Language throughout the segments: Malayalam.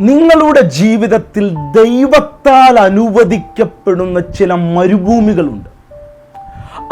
നിങ്ങളുടെ ജീവിതത്തിൽ ദൈവത്താൽ അനുവദിക്കപ്പെടുന്ന ചില മരുഭൂമികളുണ്ട്.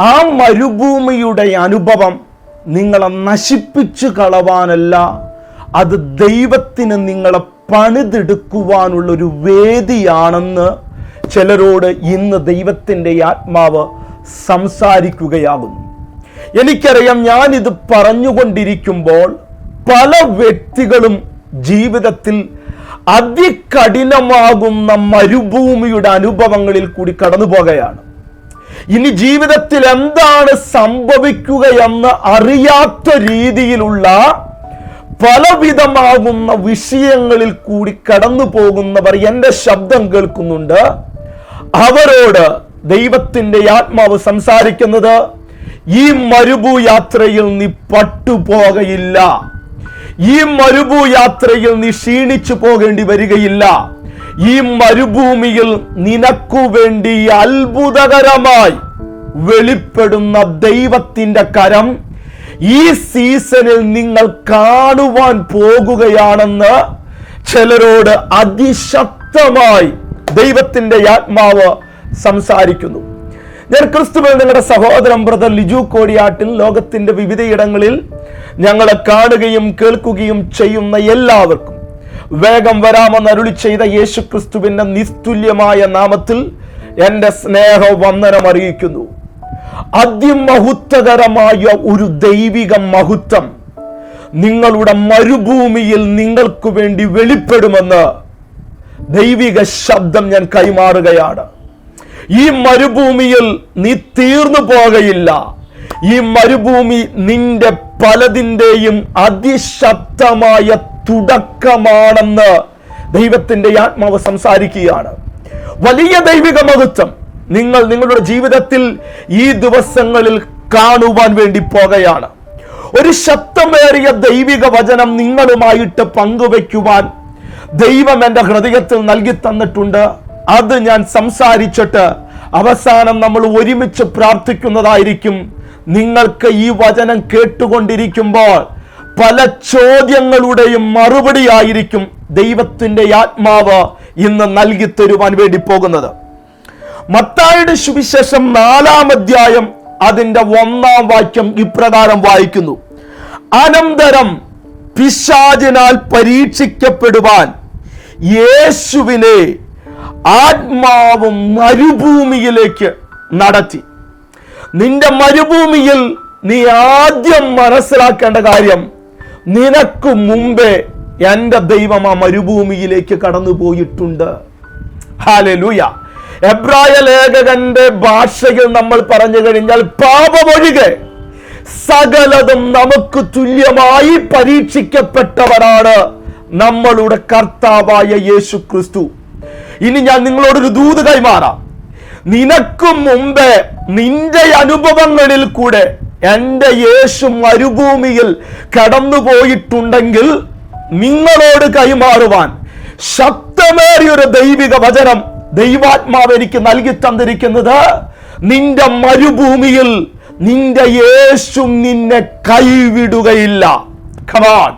ആ മരുഭൂമിയുടെ അനുഭവം നിങ്ങളെ നശിപ്പിച്ചു കളവാനല്ല അത് ദൈവത്തിന് നിങ്ങളെ പണിതെടുക്കുവാനുള്ള ഒരു വേദിയാണെന്ന് ചിലരോട് ഇന്ന് ദൈവത്തിന്റെ ആത്മാവ് സംസാരിക്കുകയാകുന്നു. എനിക്കറിയാം ഞാനിത് പറഞ്ഞുകൊണ്ടിരിക്കുമ്പോൾ പല വ്യക്തികളും ജീവിതത്തിൽ അതികഠിനമാകുന്ന മരുഭൂമിയുടെ അനുഭവങ്ങളിൽ കൂടി കടന്നു പോകുകയാണ് ഇനി ജീവിതത്തിൽ എന്താണ് സംഭവിക്കുകയെന്ന് അറിയാത്ത രീതിയിലുള്ള പലവിധമാകുന്ന വിഷയങ്ങളിൽ കൂടി കടന്നു പോകുന്നവർ എന്റെ ശബ്ദം കേൾക്കുന്നുണ്ട്. അവരോട് ദൈവത്തിന്റെ ആത്മാവ് സംസാരിക്കുന്നത് ഈ മരുഭൂ യാത്രയിൽ നീ പട്ടുപോകയില്ല. ഈ മരുഭൂ യാത്രയിൽ നീ ക്ഷീണിച്ചു പോകേണ്ടി വരികയില്ല. ഈ മരുഭൂമിയിൽ നിനക്കു വേണ്ടി അത്ഭുതകരമായി വെളിപ്പെടുന്ന ദൈവത്തിന്റെ കരം ഈ സീസണിൽ നിങ്ങൾ കാണുവാൻ പോകുകയാണെന്ന് ചിലരോട് അതിശക്തമായി ദൈവത്തിന്റെ ആത്മാവ് സംസാരിക്കുന്നു. ഞാൻ ക്രിസ്തുവിൽ നിങ്ങളുടെ സഹോദരൻ ബ്രദർ ലിജു കോടിയാട്ടിൽ ലോകത്തിന്റെ വിവിധയിടങ്ങളിൽ ഞങ്ങളെ കാണുകയും കേൾക്കുകയും ചെയ്യുന്ന എല്ലാവർക്കും വേഗം വരാമെന്ന് അരുളി ചെയ്ത യേശു ക്രിസ്തുവിന്റെ നിസ്തുല്യമായ നാമത്തിൽ എന്റെ സ്നേഹവന്ദനം അറിയിക്കുന്നു. അതിമഹുത്വകരമായ ഒരു ദൈവിക മഹത്വം നിങ്ങളുടെ മരുഭൂമിയിൽ നിങ്ങൾക്ക് വേണ്ടി വെളിപ്പെടുമെന്ന് ദൈവിക ശബ്ദം ഞാൻ കൈമാറുകയാണ്. ഈ മരുഭൂമിയിൽ നീ തീർന്നു പോകയില്ല. ഈ മരുഭൂമി നിന്റെ പലതിന്റെയും അതിശക്തമായ തുടക്കമാണെന്ന് ദൈവത്തിന്റെ ആത്മാവ് സംസാരിക്കുകയാണ്. വലിയ ദൈവിക മഹത്വം. നിങ്ങൾ നിങ്ങളുടെ ജീവിതത്തിൽ ഈ ദിവസങ്ങളിൽ കാണുവാൻ വേണ്ടി പോകുകയാണ്. ഒരു ശക്തമേറിയ ദൈവിക വചനം നിങ്ങളുമായിട്ട് പങ്കുവയ്ക്കുവാൻ ദൈവം എന്റെ ഹൃദയത്തിൽ നൽകി തന്നിട്ടുണ്ട്. അത് ഞാൻ സംസാരിച്ചിട്ട് അവസാനം നമ്മൾ ഒരുമിച്ച് പ്രാർത്ഥിക്കുന്നതായിരിക്കും. നിങ്ങൾക്ക് ഈ വചനം കേട്ടുകൊണ്ടിരിക്കുമ്പോൾ പല ചോദ്യങ്ങളുടെയും മറുപടി ആയിരിക്കും ദൈവത്തിന്റെ ആത്മാവ് ഇന്ന് നൽകി തരുവാൻ വേണ്ടി പോകുന്നത്. മത്തായുടെ സുവിശേഷം നാലാം അധ്യായം അതിന്റെ ഒന്നാം വാക്യം ഇപ്രകാരം വായിക്കുന്നു. അനന്തരം പിശാചിനാൽ പരീക്ഷിക്കപ്പെടുവാൻ യേശുവിനെ ആത്മാവും മരുഭൂമിയിലേക്ക് നടത്തി. നിന്റെ മരുഭൂമിയിൽ നീ ആദ്യം മനസ്സിലാക്കേണ്ട കാര്യം നിനക്ക് മുമ്പേ എന്റെ ദൈവം ആ മരുഭൂമിയിലേക്ക് കടന്നു പോയിട്ടുണ്ട് ഹാലലൂയ എബ്രായ ലേഖകന്റെ ഭാഷയിൽ നമ്മൾ പറഞ്ഞു കഴിഞ്ഞാൽ പാപമൊഴികെ സകലതും നമുക്ക് തുല്യമായി പരീക്ഷിക്കപ്പെട്ടവരാണ് നമ്മളുടെ കർത്താവായ യേശു ക്രിസ്തു ഇനി ഞാൻ നിങ്ങളോടൊരു ദൂത് കൈമാറാം. നിനക്കും മുമ്പേ നിന്റെ അനുഭവങ്ങളിൽ കൂടെ എന്റെ യേശു മരുഭൂമിയിൽ കടന്നു പോയിട്ടുണ്ടെങ്കിൽ നിങ്ങളോട് കൈമാറുവാൻ ശക്തമേറിയൊരു ദൈവിക വചനം ദൈവാത്മാവ് എനിക്ക് നൽകി തന്നിരിക്കുന്നത് നിന്റെ മരുഭൂമിയിൽ നിന്റെ യേശു നിന്നെ കൈവിടുകയില്ല. കമാൻ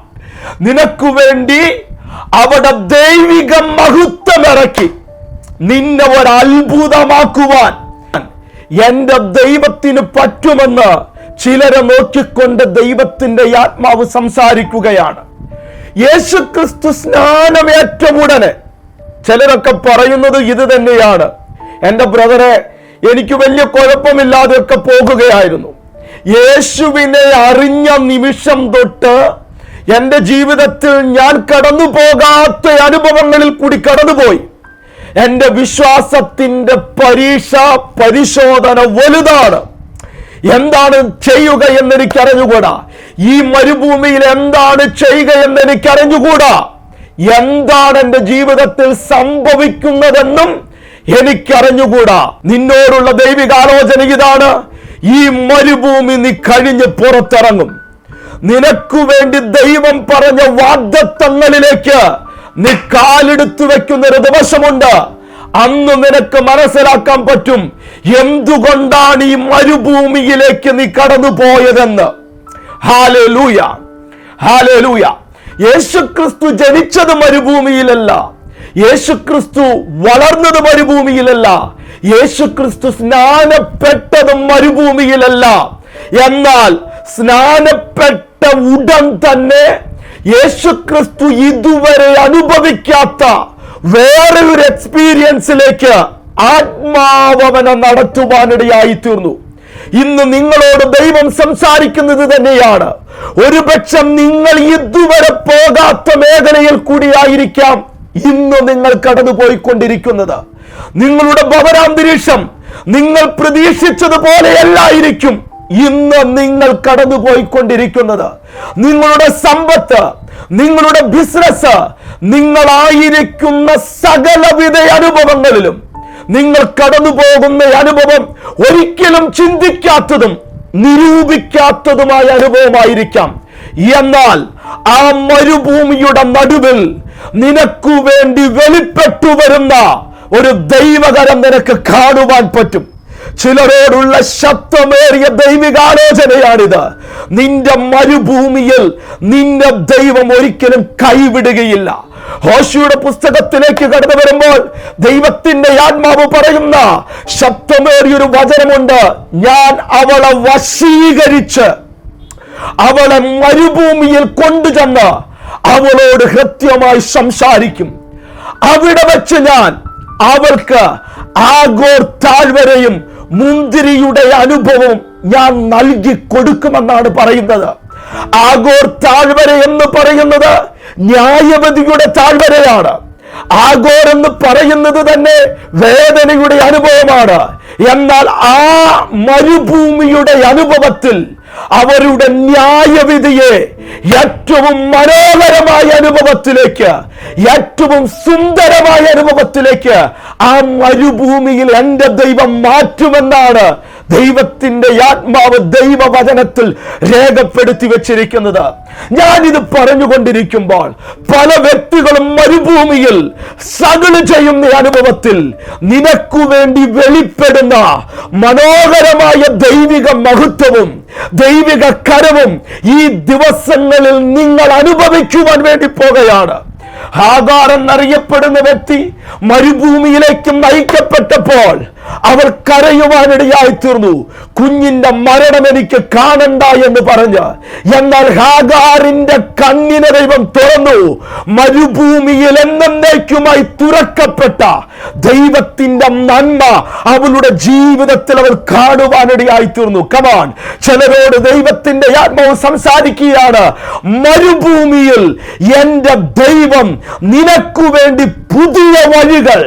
നിനക്കു വേണ്ടി അവിടെ ദൈവിക മഹത്വം ഇറക്കി നിന്നെ ഒരു അത്ഭുതമാക്കുവാൻ എന്റെ ദൈവത്തിന് പറ്റുമെന്ന് ചിലരെ നോക്കിക്കൊണ്ട് ദൈവത്തിന്റെ ആത്മാവ് സംസാരിക്കുകയാണ്. യേശുക്രിസ്തു സ്നാനമേറ്റ ഉടനെ ചിലരൊക്കെ പറയുന്നത് ഇത് തന്നെയാണ്. എന്റെ ബ്രദറെ എനിക്ക് വലിയ കുഴപ്പമില്ലാതെയൊക്കെ പോകുകയായിരുന്നു. യേശുവിനെ അറിഞ്ഞ നിമിഷം തൊട്ട് എന്റെ ജീവിതത്തിൽ ഞാൻ കടന്നു പോകാത്ത അനുഭവങ്ങളിൽ കൂടി കടന്നുപോയി. എന്റെ വിശ്വാസത്തിന്റെ പരീക്ഷ പരിശോധന വലുതാണ്. എന്താണ് ചെയ്യുക എന്ന് അറിഞ്ഞുകൂടാ ഈ മരുഭൂമിയിൽ എന്താണ് ചെയ്യുക എന്ന് അറിഞ്ഞുകൂടാ എന്താണ് എന്റെ ജീവിതത്തിൽ സംഭവിക്കുന്നതെന്നും എനിക്കറിഞ്ഞുകൂടാ. നിന്നോടുള്ള ദൈവികാലോചന ഇതാണ്. ഈ മരുഭൂമി നീ കഴിഞ്ഞ് പുറത്തിറങ്ങും. നിനക്കു വേണ്ടി ദൈവം പറഞ്ഞ വാഗ്ദത്തങ്ങളിലേക്ക് നീ കാലെടുത്തു വെക്കുന്ന ഒരു ദിവസമുണ്ട്. അന്ന് നിനക്ക് മനസ്സിലാക്കാൻ പറ്റും എന്തുകൊണ്ടാണ് ഈ മരുഭൂമിയിലേക്ക് നീ കടന്നു പോയതെന്ന് ഹാലൂയ ഹാലൂയ യേശുക്രിസ്തു ജനിച്ചത് മരുഭൂമിയിലല്ല. യേശുക്രിസ്തു വളർന്നത് മരുഭൂമിയിലല്ല. യേശുക്രിസ്തു സ്നാനപ്പെട്ടത് മരുഭൂമിയിലല്ല. എന്നാൽ സ്നാനപ്പെട്ട ഉടൻ തന്നെ യേശുക്രിസ്തു ഇതുവരെ അനുഭവിക്കാത്ത വേറെ ഒരു എക്സ്പീരിയൻസിലേക്ക് ആത്മാവനെ നടത്തുവാനിടയായി തീർന്നു. ഇന്ന് നിങ്ങളോട് ദൈവം സംസാരിക്കുന്നത് തന്നെയാണ്. ഒരുപക്ഷം നിങ്ങൾ ഇതുവരെ പോകാത്ത മേഖലയിൽ കൂടിയായിരിക്കാം ഇന്ന് നിങ്ങൾ കടന്നുപോയിക്കൊണ്ടിരിക്കുന്നത്. നിങ്ങളുടെ ഭവനാന്തരീക്ഷം നിങ്ങൾ പ്രതീക്ഷിച്ചതുപോലെയല്ലായിരിക്കും ഇന്ന് നിങ്ങൾ കടന്നുപോയിക്കൊണ്ടിരിക്കുന്നത് നിങ്ങളുടെ സമ്പത്ത് നിങ്ങളുടെ ബിസിനസ് നിങ്ങളായിരിക്കുന്ന സകലവിധ അനുഭവങ്ങളിലും നിങ്ങൾ കടന്നു പോകുന്ന അനുഭവം ഒരിക്കലും ചിന്തിക്കാത്തതും നിരൂപിക്കാത്തതുമായ അനുഭവമായിരിക്കാം. എന്നാൽ ആ മരുഭൂമിയുടെ നടുവിൽ നിനക്കു വേണ്ടി വെളിപ്പെട്ടു വരുന്ന ഒരു ദൈവകരം നിനക്ക് കാണുവാൻ പറ്റും. ചിലരോടുള്ള ശബ്ദമേറിയ ദൈവികാലോചനയാണിത്. നിന്റെ മരുഭൂമിയിൽ നിന്റെ ദൈവം ഒരിക്കലും കൈവിടുകയില്ല. ഹോശയുടെ പുസ്തകത്തിലേക്ക് കടന്നു വരുമ്പോൾ ദൈവത്തിന്റെ ആത്മാവ് പറയുന്ന ശബ്ദമേറിയൊരു വചനമുണ്ട്. ഞാൻ അവളെ വശീകരിച്ച് അവളെ മരുഭൂമിയിൽ കൊണ്ടുചെന്ന് അവളോട് ഹൃത്യമായി സംസാരിക്കും. അവിടെ വെച്ച് ഞാൻ അവൾക്ക് ആഗോർ താഴ്വരയും മുന്തിരിയുടെ അനുഭവം ഞാൻ നൽകി കൊടുക്കുമെന്നാണ് പറയുന്നത്. ആഗോർ താഴ്വര എന്ന് പറയുന്നത് ന്യായവതിയുടെ താഴ്വരയാണ്. ആഗോർ എന്ന് പറയുന്നത് തന്നെ വേദനയുടെ അനുഭവമാണ്. എന്നാൽ ആ മരുഭൂമിയുടെ അനുഭവത്തിൽ അവരുടെ ന്യായവിധിയെ ഏറ്റവും മനോഹരമായ അനുഭവത്തിലേക്ക് ഏറ്റവും സുന്ദരമായ അനുഭവത്തിലേക്ക് ആ മരുഭൂമിയിൽ എന്റെ ദൈവം മാറ്റുമെന്നാണ് ദൈവത്തിന്റെ ആത്മാവ് ദൈവവചനത്തിൽ രേഖപ്പെടുത്തി വെച്ചിരിക്കുന്നത്. ഞാനിത് പറഞ്ഞുകൊണ്ടിരിക്കുമ്പോൾ പല വ്യക്തികളും മരുഭൂമിയിൽ സകൾ ചെയ്യുന്ന അനുഭവത്തിൽ നിനക്കു വേണ്ടി വെളിപ്പെടുന്ന മനോഹരമായ ദൈവിക മഹത്വവും ദൈവിക കരവും ഈ ദിവസങ്ങളിൽ നിങ്ങൾ അനുഭവിക്കുവാൻ വേണ്ടി പോകുകയാണ്. ഹാഗാർ എന്നറിയപ്പെടുന്ന വ്യക്തി മരുഭൂമിയിലേക്ക് നയിക്കപ്പെട്ടപ്പോൾ അവർ കരയുവാനിടയായി തീർന്നു കുഞ്ഞിന്റെ മരണം എനിക്ക് കാണണ്ട എന്ന് പറഞ്ഞ് എന്നാൽ ഹാഗാറിന്റെ കണ്ണിനെ ദൈവം തുറന്നു. മരുഭൂമിയിൽ എന്നേക്കുമായി തുറക്കപ്പെട്ട ദൈവത്തിന്റെ നന്മ അവളുടെ ജീവിതത്തിൽ അവർ കാണുവാനിടയായി തീർന്നു കമാൻ ചിലരോട് ദൈവത്തിന്റെ ആത്മാവ് സംസാരിക്കുകയാണ് മരുഭൂമിയിൽ എന്റെ ദൈവം നിനക്കു വേണ്ടി പുതിയ വഴികൾ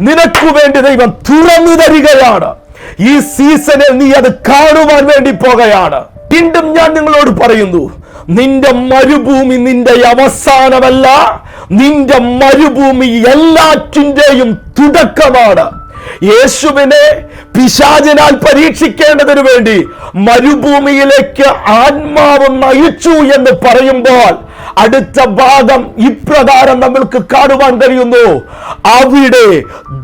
നിനക്കു വേണ്ടി ദൈവം തുറന്നു തരികയാണ് ഈ സീസണിൽ നീ അത് കാണുവാൻ വേണ്ടി പോകുകയാണ് വീണ്ടും ഞാൻ നിങ്ങളോട് പറയുന്നു നിന്റെ മരുഭൂമി നിന്റെ അവസാനമല്ല നിന്റെ മരുഭൂമി എല്ലാറ്റിന്റെയും തുടക്കമാണ്. യേശുവിനെ പിശാചിനാൽ പരീക്ഷിക്കേണ്ടതിനു വേണ്ടി മരുഭൂമിയിലേക്ക് ആത്മാവ് നയിച്ചു എന്ന് പറയുമ്പോൾ അടുത്ത ഭാഗം ഇപ്രകാരം നമ്മൾക്ക് കാണുവാൻ കഴിയുന്നു. അവിടെ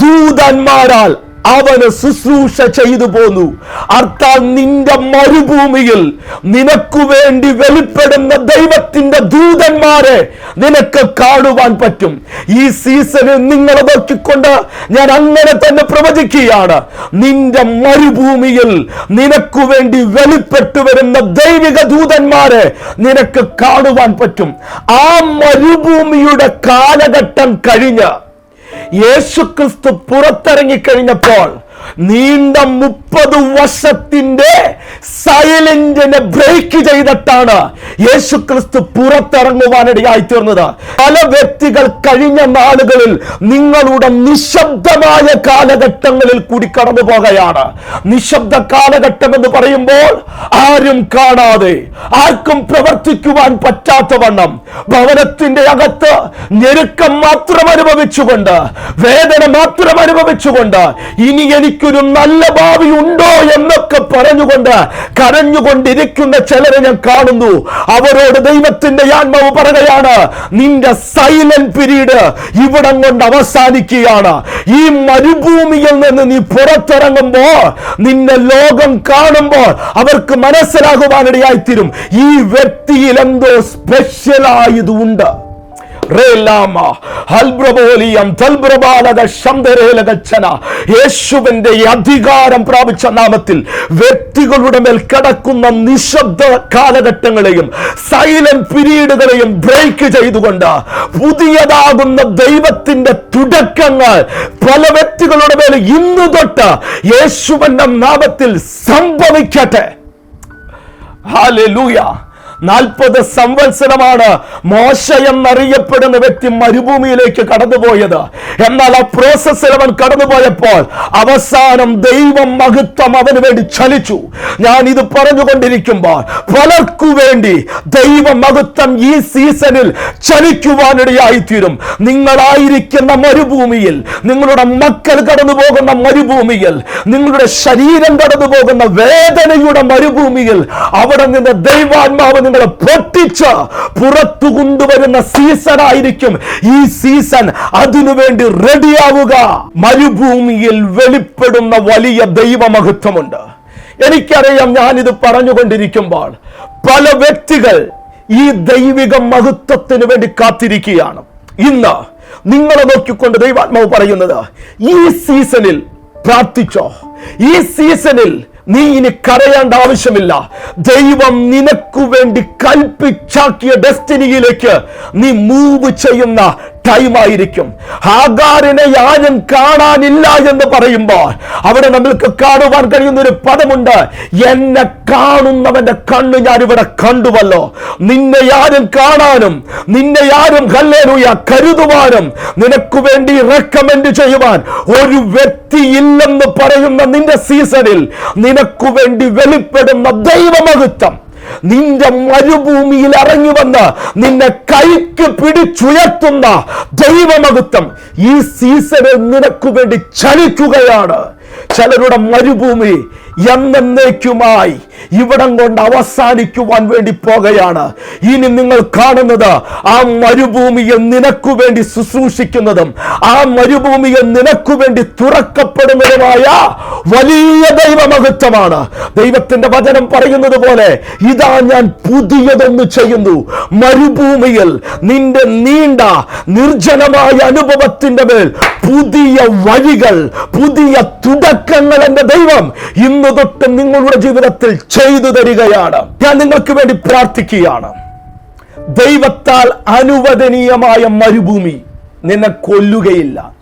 ദൂതന്മാരാൽ അവന് ശുശ്രൂഷ ചെയ്തു പോന്നു. അർത്ഥാൽ നിന്റെ മരുഭൂമിയിൽ നിനക്കു വേണ്ടി വെളിപ്പെടുന്ന ദൈവത്തിന്റെ ദൂതന്മാരെ നിനക്ക് കാണുവാൻ പറ്റും. ഈ സീസണിൽ നിങ്ങളെ നോക്കിക്കൊണ്ട് ഞാൻ അങ്ങനെ തന്നെ പ്രവചിക്കുകയാണ്. നിന്റെ മരുഭൂമിയിൽ നിനക്കു വേണ്ടി വെളിപ്പെട്ടു വരുന്ന ദൈവിക ദൂതന്മാരെ നിനക്ക് കാണുവാൻ പറ്റും. ആ മരുഭൂമിയുടെ കാലഘട്ടം കഴിഞ്ഞ് യേശുക്രിസ്തു പുറത്തിറങ്ങിക്കഴിഞ്ഞപ്പോൾ നീണ്ട മുപ്പത് വർഷത്തിന്റെ സൈലന്റിനെ ബ്രേക്ക് ചെയ്തിട്ടാണ് യേശു ക്രിസ്തു പുറത്തിറങ്ങുവാനിടയായി തീർന്നത് പല വ്യക്തികൾ കഴിഞ്ഞ നാളുകളിൽ നിങ്ങളുടെ നിശബ്ദമായ കാലഘട്ടങ്ങളിൽ കൂടി കടന്നു പോകുകയാണ്. നിശബ്ദ കാലഘട്ടം എന്ന് പറയുമ്പോൾ ആരും കാണാതെ ആർക്കും പ്രവർത്തിക്കുവാൻ പറ്റാത്ത വണ്ണം ഭവനത്തിന്റെ അകത്ത് ഞെരുക്കം മാത്രം അനുഭവിച്ചുകൊണ്ട് വേദന മാത്രം അനുഭവിച്ചുകൊണ്ട് ഇനി എനിക്കൊരു നല്ല ഭാവി ഉണ്ടോ എന്നൊക്കെ പറഞ്ഞുകൊണ്ട് കരഞ്ഞുകൊണ്ടിരിക്കുന്ന ചിലരെ ഞാൻ കാണുന്നു. അവരോട് ദൈവത്തിന്റെ ആത്മാവ് പറയുകയാണ് നിന്റെ സൈലന്റ് പിരീഡ് ഇവിടം കൊണ്ട് അവസാനിക്കുകയാണ്. ഈ മരുഭൂമിയിൽ നിന്ന് നീ പുറത്തിറങ്ങുമ്പോ നിന്നെ ലോകം കാണുമ്പോൾ അവർക്ക് മനസ്സിലാകുവാനിടയായിത്തീരും. ഈ വ്യക്തിയിൽ എന്തോ സ്പെഷ്യലായതുണ്ട് യേശുവിന്റെ അധികാരം പ്രാപിച്ച നാമത്തിൽ വ്യക്തികളുടെ മേൽ കിടക്കുന്ന നിശബ്ദ കാലഘട്ടങ്ങളെയും സൈലന്റ് പീരീഡുകളെയും ബ്രേക്ക് ചെയ്തുകൊണ്ട് പുതിയതാകുന്ന ദൈവത്തിന്റെ തുടക്കങ്ങൾ പല വ്യക്തികളുടെ മേൽ ഇന്ന് തൊട്ട് യേശുവിന്റെ നാമത്തിൽ സംഭവിക്കട്ടെ. ഹാലൂയ നാൽപ്പത് സംവത്സരമാണ് മോശ എന്നറിയപ്പെടുന്ന വ്യക്തി മരുഭൂമിയിലേക്ക് കടന്നുപോയത്. എന്നാൽ ആ പ്രോസസ്സിൽ അവൻ കടന്നുപോയപ്പോൾ അവസാനം ദൈവം മഹത്വം അവന് വേണ്ടി ചലിച്ചു. ഞാൻ ഇത് പറഞ്ഞുകൊണ്ടിരിക്കുമ്പോൾ പലർക്കു വേണ്ടി ദൈവ മഹത്വം ഈ സീസണിൽ ചലിക്കുവാനിടയായിത്തീരും. നിങ്ങളായിരിക്കുന്ന മരുഭൂമിയിൽ നിങ്ങളുടെ മക്കൾ കടന്നു പോകുന്ന മരുഭൂമിയിൽ നിങ്ങളുടെ ശരീരം കടന്നു പോകുന്ന വേദനയുടെ മരുഭൂമിയിൽ അവിടെ നിന്ന് ദൈവാത്മാവ് നിങ്ങളെ പൊട്ടിച്ച് പുറത്തു കൊണ്ടുവരുന്ന സീസൺ ആയിരിക്കും. ഈ സീസൺ അതിനുവേണ്ടി റെഡിയാവുക മരുഭൂമിയിൽ വെളിപ്പെടുന്ന വലിയ ദൈവമഹത്വമുണ്ട്. എനിക്കറിയാം ഞാൻ ഞാനിത് പറഞ്ഞുകൊണ്ടിരിക്കുമ്പോൾ പല വ്യക്തികൾ ഈ ദൈവിക മഹത്വത്തിന് വേണ്ടി കാത്തിരിക്കുകയാണ്. ഇന്ന് നിങ്ങളെ നോക്കിക്കൊണ്ട് ദൈവാത്മാവ് പറയുന്നത് ഈ സീസണിൽ പ്രാർത്ഥിച്ചോ? ഈ സീസണിൽ നീ ഇനി കരയേണ്ട ആവശ്യമില്ല. ദൈവം നിനക്കു വേണ്ടി കൽപ്പിച്ചാക്കിയ ഡെസ്റ്റിനിയിലേക്ക് നീ മൂവ് ചെയ്യുന്ന ടൈം ആയിരിക്കും ഹാഗാറിനെ ആരും കാണാനില്ല എന്ന് പറയുമ്പോൾ അവിടെ നമ്മൾക്ക് കാണുവാൻ കഴിയുന്ന ഒരു പദമുണ്ട്. എന്നെ കാണുന്നവന്റെ കണ്ണ് ഞാൻ ഇവിടെ കണ്ടുവല്ലോ. നിന്നെ ആരും കാണാനും നിന്നെ ആരും ഹല്ലേലൂയ കരുതുവാനും നിനക്ക് വേണ്ടി റെക്കമെൻഡ് ചെയ്യുവാൻ ഒരു വ്യക്തി ഇല്ലെന്ന് പറയുന്ന നിന്റെ സീസണിൽ നിനക്ക് വേണ്ടി വെളിപ്പെടുന്ന ദൈവമഹത്വം. നിന്റെ മരുഭൂമിയിൽ ഇറങ്ങി വന്ന് നിന്നെ കൈക്ക് പിടിച്ചുയർത്തുന്ന ദൈവമഹത്വം ഈ സീസണിൽ നിനക്ക് വേണ്ടി ചലിക്കുകയാണ്. ചിലരുടെ മരുഭൂമി എന്നേക്കുമായി ഇവിടം കൊണ്ട് അവസാനിക്കുവാൻ വേണ്ടി പോകുകയാണ്. ഇനി നിങ്ങൾ കാണുന്നത് ആ മരുഭൂമിയെ നിനക്കു വേണ്ടി ശുശ്രൂഷിക്കുന്നതും ആ മരുഭൂമിയെ നിനക്കു വേണ്ടി തുറക്കപ്പെടുന്നതുമായ വലിയ ദൈവമഹത്വമാണ്. ദൈവത്തിന്റെ വചനം പറയുന്നത് പോലെ ഇതാ ഞാൻ പുതിയതൊന്ന് ചെയ്യുന്നു. മരുഭൂമിയിൽ നിന്റെ നീണ്ട നിർജനമായ അനുഭവത്തിന്റെ മേൽ പുതിയ വഴികൾ പുതിയ തുടക്കങ്ങൾ എന്റെ ദൈവം ഇന്ന് തൊട്ട് നിങ്ങളുടെ ജീവിതത്തിൽ ചെയ്തു തരികയാണ്. ഞാൻ നിങ്ങൾക്ക് വേണ്ടി പ്രാർത്ഥിക്കുകയാണ്. ദൈവത്താൽ അനുവദനീയമായ മരുഭൂമി നിന്നെ കൊല്ലുകയില്ല.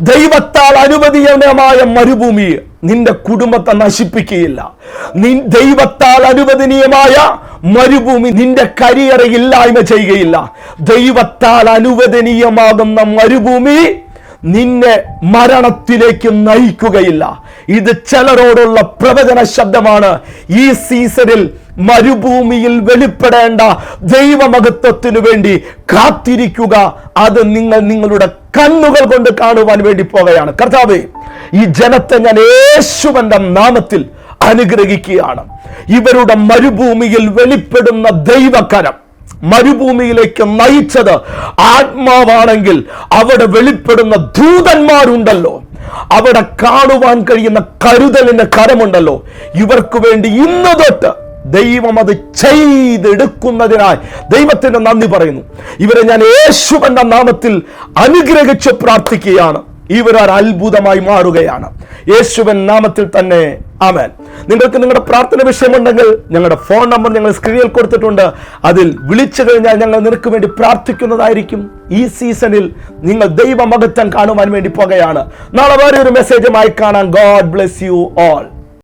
ദൈവത്താൽ അനുവദനീയമായ മരുഭൂമി നിന്റെ കുടുംബത്തെ നശിപ്പിക്കുകയില്ല. നി ദൈവത്താൽ അനുവദനീയമായ മരുഭൂമി നിന്റെ കരിയറ ഇല്ലായ്മ ചെയ്യുകയില്ല. ദൈവത്താൽ അനുവദനീയമാകുന്ന മരുഭൂമി നിന്നെ മരണത്തിലേക്ക് നയിക്കുകയില്ല. ഇത് ചിലരോടുള്ള പ്രവചന ശബ്ദമാണ്. ഈ സീസണിൽ മരുഭൂമിയിൽ വെളിപ്പെടേണ്ട ദൈവമഹത്വത്തിനു വേണ്ടി കാത്തിരിക്കുക. അത് നിങ്ങൾ നിങ്ങളുടെ കണ്ണുകൾ കൊണ്ട് കാണുവാൻ വേണ്ടി പോവുകയാണ്. കർത്താവ് ഈ ജനത്തെ ഞാൻ യേശുവന്റെ നാമത്തിൽ അനുഗ്രഹിക്കുകയാണ്. ഇവരുടെ മരുഭൂമിയിൽ വെളിപ്പെടുന്ന ദൈവകരം മരുഭൂമിയിലേക്ക് നയിച്ചത് ആത്മാവാണെങ്കിൽ അവിടെ വെളിപ്പെടുന്ന ദൂതന്മാരുണ്ടല്ലോ. അവിടെ കാണുവാൻ കഴിയുന്ന കരുതലിന് കരമുണ്ടല്ലോ. ഇവർക്ക് വേണ്ടി ഇന്ന് തൊട്ട് ദൈവം അത് ചെയ്തെടുക്കുന്നതിനായി ദൈവത്തിന്റെ നന്ദി പറയുന്നു. ഇവരെ ഞാൻ യേശു എന്ന നാമത്തിൽ അനുഗ്രഹിച്ച് പ്രാർത്ഥിക്കുകയാണ്. ഇവരൊരു അത്ഭുതമായി മാറുകയാണ്. യേശുവൻ നാമത്തിൽ തന്നെ ആമേൻ. നിങ്ങൾക്ക് നിങ്ങളുടെ പ്രാർത്ഥന വിഷയമുണ്ടെങ്കിൽ ഞങ്ങളുടെ ഫോൺ നമ്പർ ഞങ്ങൾ സ്ക്രീനിൽ കൊടുത്തിട്ടുണ്ട്. അതിൽ വിളിച്ചു കഴിഞ്ഞാൽ ഞങ്ങൾ നിനക്ക് വേണ്ടി പ്രാർത്ഥിക്കുന്നതായിരിക്കും. ഈ സീസണിൽ നിങ്ങൾ ദൈവമഹത്വം കാണുവാൻ വേണ്ടി പോകുകയാണ്. നാളെ വേറെ ഒരു മെസ്സേജുമായി കാണാം. God bless you all